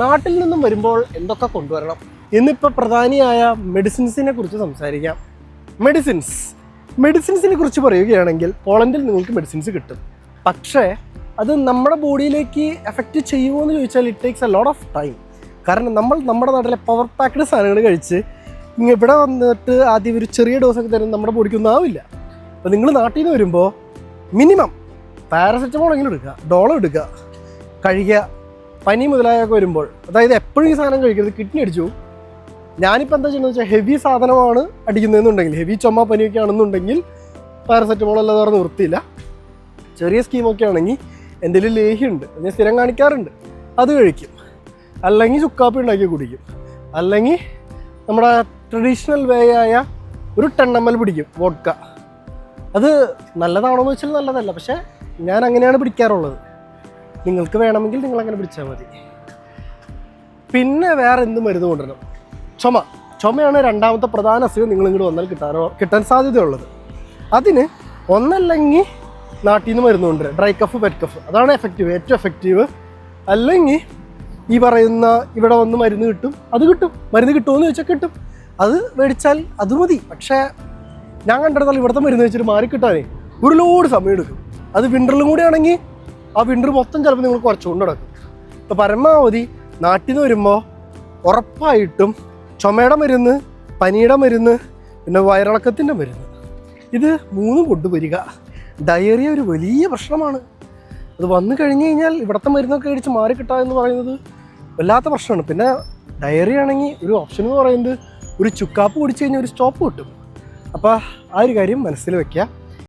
നാട്ടിൽ നിന്നും വരുമ്പോൾ എന്തൊക്കെ കൊണ്ടുവരണം? ഇന്നിപ്പോൾ പ്രധാനിയായ മെഡിസിൻസിനെ കുറിച്ച് സംസാരിക്കാം. മെഡിസിൻസ് മെഡിസിൻസിനെ കുറിച്ച് പറയുകയാണെങ്കിൽ പോളണ്ടിൽ നിങ്ങൾക്ക് മെഡിസിൻസ് കിട്ടും. പക്ഷേ അത് നമ്മുടെ ബോഡിയിലേക്ക് എഫക്റ്റ് ചെയ്യുമോ എന്ന് ചോദിച്ചാൽ it takes a lot of time കാരണം നമ്മൾ നമ്മുടെ നാട്ടിലെ പവർ പാക്ഡ് സാധനങ്ങൾ കഴിച്ച് ഇങ്ങ് ഇവിടെ വന്നിട്ട് ആദ്യം ഒരു ചെറിയ ഡോസൊക്കെ തരുന്നത് നമ്മുടെ ബോഡിക്കൊന്നും ആവില്ല. അപ്പോൾ നിങ്ങൾ നാട്ടിൽ നിന്ന് വരുമ്പോൾ മിനിമം പാരസെറ്റമോൾ എങ്കിലും എടുക്കുക ഡോളോ എടുക്കുക കഴിക്കുക പനി മുതലായൊക്കെ വരുമ്പോൾ അതായത് എപ്പോഴും ഈ സാധനം കഴിക്കരുത് കിഡ്നി അടിച്ചു. ഞാനിപ്പോൾ എന്താ ചെയ്യുന്നത് വെച്ചാൽ ഹെവി സാധനമാണ് അടിക്കുന്നതെന്നുണ്ടെങ്കിൽ ഹെവി ചുമ പനിയൊക്കെ ആണെന്നുണ്ടെങ്കിൽ പാരസെറ്റമോൾ അല്ലാതെ പറഞ്ഞ് നിർത്തിയില്ല ചെറിയ സ്കീമൊക്കെ ആണെങ്കിൽ എന്തെങ്കിലും ലേഹ്യമുണ്ട് ഞാൻ സ്ഥിരം കാണിക്കാറുണ്ട് അത് കഴിക്കും. അല്ലെങ്കിൽ ചുക്കാപ്പി ഉണ്ടാക്കി കുടിക്കും. അല്ലെങ്കിൽ നമ്മുടെ ട്രഡീഷണൽ വേ ആയ ഒരു ടെണ്ണമ്മൽ പിടിക്കും വോഡ്ക അത് നല്ലതാണോ എന്ന് വെച്ചാൽ നല്ലതല്ല പക്ഷേ ഞാൻ അങ്ങനെയാണ് പിടിക്കാറുള്ളത്. നിങ്ങൾക്ക് വേണമെങ്കിൽ നിങ്ങൾ അങ്ങനെ പിടിച്ചാൽ മതി. പിന്നെ വേറെ എന്ത് മരുന്ന് കൊണ്ടുവരണം? ചുമ. ചുമയാണ് രണ്ടാമത്തെ പ്രധാന അസുഖം നിങ്ങൾ ഇങ്ങോട്ട് വന്നാൽ കിട്ടാനോ കിട്ടാൻ സാധ്യതയുള്ളത്. അതിന് ഒന്നല്ലെങ്കിൽ നാട്ടിൽ നിന്ന് മരുന്ന് കൊണ്ടുവരാം. Dry cough pet cough. അതാണ് എഫക്റ്റീവ് ഏറ്റവും എഫക്റ്റീവ് അല്ലെങ്കിൽ ഈ പറയുന്ന ഇവിടെ വന്ന് മരുന്ന് കിട്ടും അത് കിട്ടും. മരുന്ന് കിട്ടുമെന്ന് ചോദിച്ചാൽ കിട്ടും. അത് മേടിച്ചാൽ അത് മതി. പക്ഷേ ഞാൻ കണ്ടെടുത്താൽ ഇവിടുത്തെ മരുന്ന് വെച്ചിട്ട് മാറിക്കിട്ടാനേ ഒരു ലോഡ് സമയം എടുക്കും അത് വിന്ററിലും കൂടി ആണെങ്കിൽ ആ വിന്റർ മൊത്തം ചിലപ്പോൾ നിങ്ങൾ കുറച്ചുകൊണ്ട് നടക്കും. അപ്പോൾ പരമാവധി നാട്ടിൽ നിന്ന് വരുമ്പോൾ ഉറപ്പായിട്ടും ചുമയുടെ മരുന്ന് പനിയുടെ മരുന്ന് പിന്നെ വയറിളക്കത്തിന്റെ മരുന്ന്. ഇത് മൂന്നും കൊണ്ടുവരിക. ഡയറിയ ഒരു വലിയ പ്രശ്നമാണ്. അത് വന്നു കഴിഞ്ഞ് കഴിഞ്ഞാൽ ഇവിടുത്തെ മരുന്നൊക്കെ കഴിച്ച് മാറിക്കിട്ടുക എന്ന് പറയുന്നത് വല്ലാത്ത പ്രശ്നമാണ്. പിന്നെ ഡയറി ആണെങ്കിൽ ഒരു ഓപ്ഷൻ എന്ന് പറയുന്നത് ഒരു ചുക്കാപ്പ് കുടിച്ച് കഴിഞ്ഞാൽ ഒരു സ്റ്റോപ്പ് കിട്ടും. അപ്പോൾ ആ ഒരു കാര്യം മനസ്സിൽ വെക്കുക